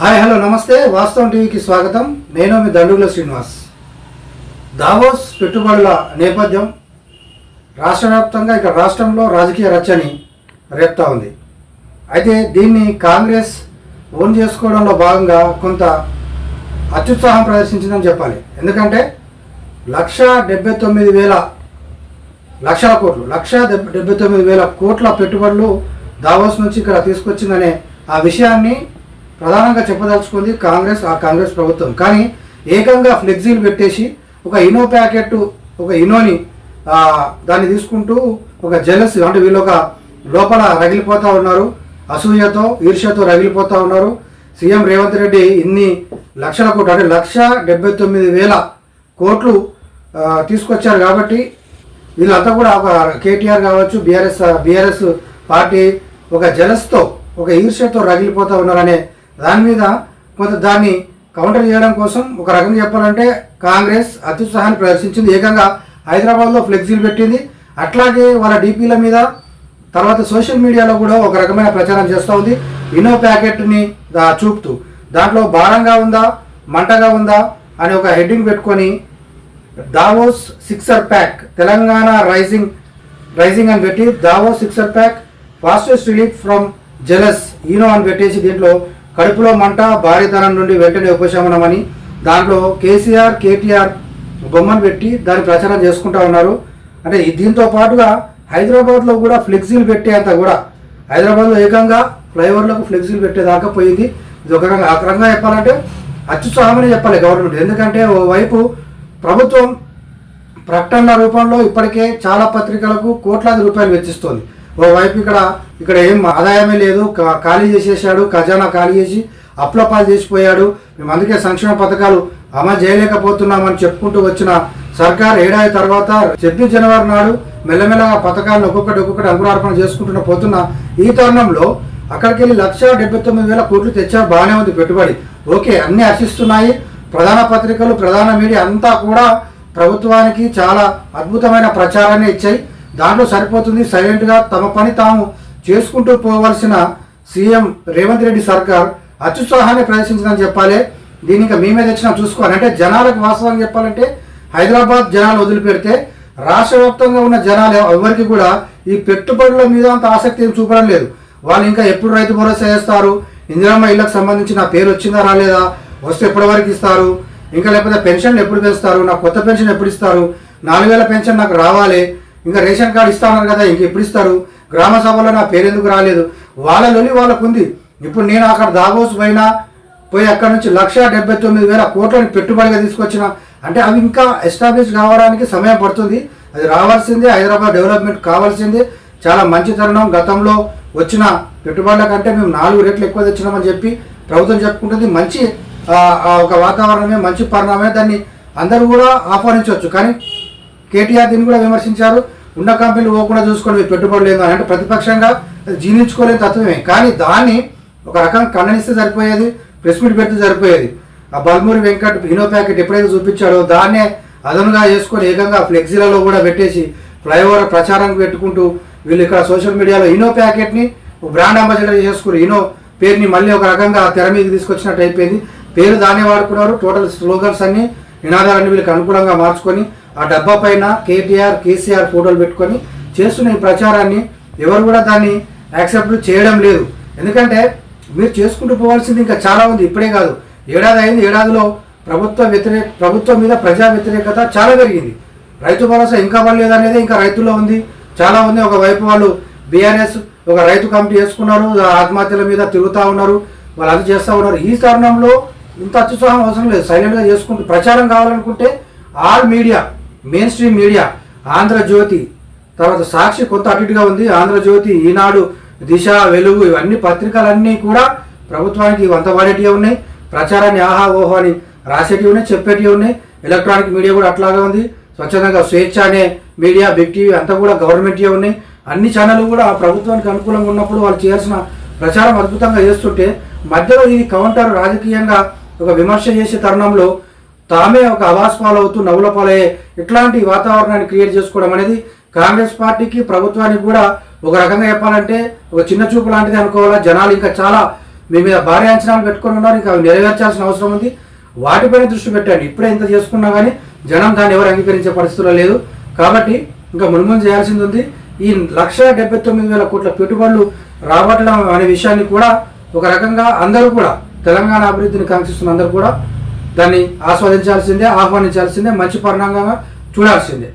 Hi hello నమస్తే. వాస్తవం టీవీకి స్వాగతం. నేను మీ దండుగుల శ్రీనివాస్. దావోస్ పెట్టుబడుల నేపథ్యం. రాష్ట్ర వ్యాప్తంగా ఇక్కడ రాష్ట్రంలో రాజకీయ రచ్చని రేపుతా ఉంది. అయితే దీన్ని కాంగ్రెస్ ఓన్ చేసుకోవడంలో భాగంగా కొంత అత్యుత్సాహం ప్రదర్శించిందని చెప్పాలి. ఎందుకంటే లక్ష డెబ్బై తొమ్మిది వేల లక్షల కోట్లు లక్ష డెబ్బై తొమ్మిది వేల కోట్ల పెట్టుబడులు దావోస్ నుంచి ఇక్కడ తీసుకొచ్చిందనే ఆ విషయాన్ని ప్రధానంగా చెప్పదలుచుకుంది కాంగ్రెస్ ఆ కాంగ్రెస్ ప్రభుత్వం. కానీ ఏకంగా ఫ్లెక్సీలు పెట్టేసి ఒక ఇనో ప్యాకెట్ ఒక ఇనోని దాన్ని తీసుకుంటూ ఒక జెలస్ అంటే వీళ్ళు ఒక లోపల రగిలిపోతూ ఉన్నారు. అసూయతో ఈర్ష్యతో రగిలిపోతూ ఉన్నారు. సీఎం రేవంత్ రెడ్డి ఇన్ని లక్షల కోట్లు అంటే లక్ష డెబ్బై తొమ్మిది వేల కోట్లు తీసుకొచ్చారు కాబట్టి వీళ్ళంతా కూడా ఒక కేటీఆర్ కావచ్చు బీఆర్ఎస్ బీఆర్ఎస్ పార్టీ ఒక జలస్తో ఒక ఈర్ష్యతో రగిలిపోతూ ఉన్నారనే దాని మీద కొంత దాన్ని కౌంటర్ చేయడం కోసం ఒక రకంగా చెప్పాలంటే కాంగ్రెస్ అత్యుత్సాహాన్ని ప్రదర్శించింది. ఏకంగా హైదరాబాద్లో ఫ్లెక్సీలు పెట్టింది. అట్లాగే వాళ్ళ డీపీల మీద తర్వాత సోషల్ మీడియాలో కూడా ఒక రకమైన ప్రచారం చేస్తూ ఉంది. ఇనో ప్యాకెట్ని చూపుతూ. దాంట్లో భారంగా ఉందా మంటగా ఉందా అని ఒక హెడ్డింగ్ పెట్టుకొని Davos sixer pack Telangana rising rising అని పెట్టి Davos sixer pack fastest relief from jealous Eno అని పెట్టేసి దీంట్లో కడుపులో మంట భారీతనం నుండి వెంటనే ఉపశమనం అని దాంట్లో కేసీఆర్ కేటీఆర్ బొమ్మను పెట్టి దాన్ని ప్రచారం చేసుకుంటా ఉన్నారు. అంటే దీంతో పాటుగా హైదరాబాద్లో కూడా ఫ్లెక్సీలు పెట్టేంత కూడా హైదరాబాద్లో ఏకంగా ఫ్లైఓవర్లకు ఫ్లెక్సీలు పెట్టేదాకా పోయింది. ఇది ఒక రకంగా ఒక రకంగా చెప్పాలంటే అత్యుత్సాహమని చెప్పాలి గవర్నమెంట్. ఎందుకంటే ఓవైపు ప్రభుత్వం ప్రకటన రూపంలో ఇప్పటికే చాలా పత్రికలకు కోట్లాది రూపాయలు వెచ్చిస్తోంది. ఓవైపు ఇక్కడ ఇక్కడ ఏం ఆదాయమే లేదు. ఖాళీ చేసేసాడు ఖజానా ఖాళీ చేసి అప్లపాలు చేసిపోయాడు. మేము అందుకే సంక్షేమ పథకాలు అమలు చేయలేకపోతున్నామని చెప్పుకుంటూ వచ్చిన సర్కార్ ఏడాది తర్వాత చెప్పి జనవరి నాడు మెల్లమెల్లగా పథకాలను ఒక్కొక్కటి ఒక్కొక్కటి అంకురార్పణ చేసుకుంటున్న పోతున్న ఈ తరుణంలో అక్కడికి వెళ్ళి లక్ష డెబ్బై తొమ్మిది వేల కోట్లు తెచ్చారు. బాగానే ఉంది పెట్టుబడి. ఓకే అన్ని హర్షిస్తున్నాయి ప్రధాన పత్రికలు ప్రధాన మీడియా అంతా కూడా ప్రభుత్వానికి చాలా అద్భుతమైన ప్రచారాన్ని ఇచ్చాయి. దాంట్లో సరిపోతుంది సైలెంట్గా తమ పని తాము చేసుకుంటూ పోవలసిన సీఎం రేవంత్ రెడ్డి సర్కార్ అత్యుత్సాహాన్ని ప్రదర్శించిందని చెప్పాలి. దీని ఇంకా మేమే తెచ్చినా చూసుకోవాలి. అంటే జనాలకు వాస్తవం చెప్పాలంటే హైదరాబాద్ జనాలు వదిలిపెడితే రాష్ట్ర వ్యాప్తంగా ఉన్న జనాలు ఎవరికి కూడా ఈ పెట్టుబడుల మీద అంత ఆసక్తి ఏం చూపడం లేదు. వాళ్ళు ఇంకా ఎప్పుడు రైతు భరోసా చేస్తారు? ఇందిరమ్మ ఇళ్ళకు సంబంధించి నా పేరు వచ్చిందా రాలేదా? వస్తే ఎప్పటి వరకు ఇస్తారు? ఇంకా లేకపోతే పెన్షన్ ఎప్పుడు పెంచుతారు? నాకు కొత్త పెన్షన్ ఎప్పుడు ఇస్తారు? నాలుగు వేల పెన్షన్ నాకు రావాలి. ఇంకా రేషన్ కార్డు ఇస్తామన్నారు కదా ఇంక ఎప్పుడు ఇస్తారు? గ్రామ సభలో నా పేరు ఎందుకు రాలేదు వాళ్ళలోని వాళ్ళకు ఉంది. ఇప్పుడు నేను అక్కడ దాగోస్ పోయినా పోయి అక్కడ నుంచి లక్ష డెబ్బై తొమ్మిది వేల కోట్లని పెట్టుబడిగా తీసుకొచ్చిన. అంటే అవి ఇంకా ఎస్టాబ్లిష్ కావడానికి సమయం పడుతుంది. అది రావాల్సిందే హైదరాబాద్ డెవలప్మెంట్ కావాల్సిందే. చాలా మంచి తరుణం గతంలో వచ్చిన పెట్టుబడుల కంటే మేము నాలుగు రెట్లు ఎక్కువ తెచ్చినామని చెప్పి ప్రభుత్వం చెప్పుకుంటుంది. మంచి ఒక వాతావరణమే మంచి పరిణామమే దాన్ని అందరూ కూడా ఆహ్వానించవచ్చు. కానీ కేటీఆర్ దీన్ని కూడా విమర్శించారు. ఉన్న కంపెనీలు పోకుండా చూసుకొని మీరు పెట్టుబడులు లేదు అని అంటే ప్రతిపక్షంగా అది జీర్ణించుకోలేని తత్వమే. కానీ దాన్ని ఒక రకం ఖండనిస్తే సరిపోయేది ప్రెస్ మీట్ పెడితే సరిపోయేది. ఆ బల్మూరి వెంకట్ ఇనో ప్యాకెట్ ఎప్పుడైతే చూపించాడో దాన్నే అదనుగా చేసుకొని ఏకంగా ఫ్లెక్సీలలో కూడా పెట్టేసి ఫ్లైఓవర్ ప్రచారం పెట్టుకుంటూ వీళ్ళు ఇక్కడ సోషల్ మీడియాలో ఇనో ప్యాకెట్ని బ్రాండ్ అంబాసిడర్ చేసుకుని ఇనో పేరుని మళ్ళీ ఒక రకంగా తెర మీదకి తీసుకొచ్చినట్టు అయిపోయింది. పేరు దాన్నే వాడుకున్నారు. టోటల్ స్లోగన్స్ అన్ని నినాదాలన్నీ వీళ్ళకి అనుకూలంగా మార్చుకొని ఆ డబ్బా పైన కేటీఆర్ కేసీఆర్ ఫోటోలు పెట్టుకొని చేస్తున్న ఈ ప్రచారాన్ని ఎవరు కూడా దాన్ని యాక్సెప్ట్ చేయడం లేదు. ఎందుకంటే మీరు చేసుకుంటూ పోవాల్సింది ఇంకా చాలా ఉంది ఇప్పుడే కాదు. ఏడాది అయింది ఏడాదిలో ప్రభుత్వ వ్యతిరేక ప్రభుత్వం మీద ప్రజా వ్యతిరేకత చాలా పెరిగింది. రైతు భరోసా ఇంకా పడలేదు అనేది ఇంకా రైతుల్లో ఉంది చాలా ఉంది. ఒకవైపు వాళ్ళు బీఆర్ఎస్ ఒక రైతు కమిటీ చేసుకున్నారు ఆత్మహత్యల మీద తిరుగుతూ ఉన్నారు వాళ్ళు అది చేస్తూ ఉన్నారు. ఈ తరుణంలో ఇంత అత్యుత్సాహం అవసరం లేదు. సైలెంట్గా చేసుకుంటూ ప్రచారం కావాలనుకుంటే all media mainstream media Andhrajyothy తర్వాత సాక్షి కొత్త అటుగా ఉంది. ఆంధ్రజ్యోతి ఈనాడు దిశ వెలుగు ఇవన్నీ పత్రికలన్నీ కూడా ప్రభుత్వానికి వంత వాడేటివి ఉన్నాయి. ప్రచారాన్ని ఆహా ఓహో అని రాసేటివి ఉన్నాయి చెప్పేటివి ఉన్నాయి. ఎలక్ట్రానిక్ మీడియా కూడా అట్లాగే ఉంది. స్వచ్ఛందంగా స్వేచ్ఛ అనే మీడియా బిగ్ టీవీ అంతా కూడా గవర్నమెంట్ ఉన్నాయి. అన్ని ఛానళ్ళు కూడా ఆ ప్రభుత్వానికి అనుకూలంగా ఉన్నప్పుడు వాళ్ళు చేయాల్సిన ప్రచారం అద్భుతంగా చేస్తుంటే మధ్యలో ఇది కౌంటర్ రాజకీయంగా ఒక విమర్శ చేసే తరుణంలో తామే ఒక అవాస్ పాలవుతూ నవ్వుల పాలయ్యే ఇట్లాంటి వాతావరణాన్ని క్రియేట్ చేసుకోవడం అనేది కాంగ్రెస్ పార్టీకి ప్రభుత్వానికి కూడా ఒక రకంగా చెప్పాలంటే ఒక చిన్న చూపు లాంటిది అనుకోవాలా? జనాలు ఇంకా చాలా మీ మీద భారీ అంచనాలు పెట్టుకుని ఉన్నారు. ఇంకా అవి నెరవేర్చాల్సిన అవసరం ఉంది. వాటిపైన దృష్టి పెట్టండి. ఇప్పుడే ఇంత చేసుకున్నా కానీ జనం దాన్ని ఎవరు అంగీకరించే పరిస్థితుల్లో లేదు. కాబట్టి ఇంకా మున్ముందు చేయాల్సింది ఉంది. ఈ లక్ష డెబ్బై తొమ్మిది వేల కోట్ల పెట్టుబడులు రాబట్టడం అనే విషయాన్ని కూడా ఒక రకంగా అందరూ కూడా తెలంగాణ అభివృద్ధిని కాంక్షిస్తున్న అందరూ కూడా దాన్ని ఆస్వాదించాల్సిందే ఆహ్వానించాల్సిందే మంచి పరిణామంగా చూడాల్సిందే.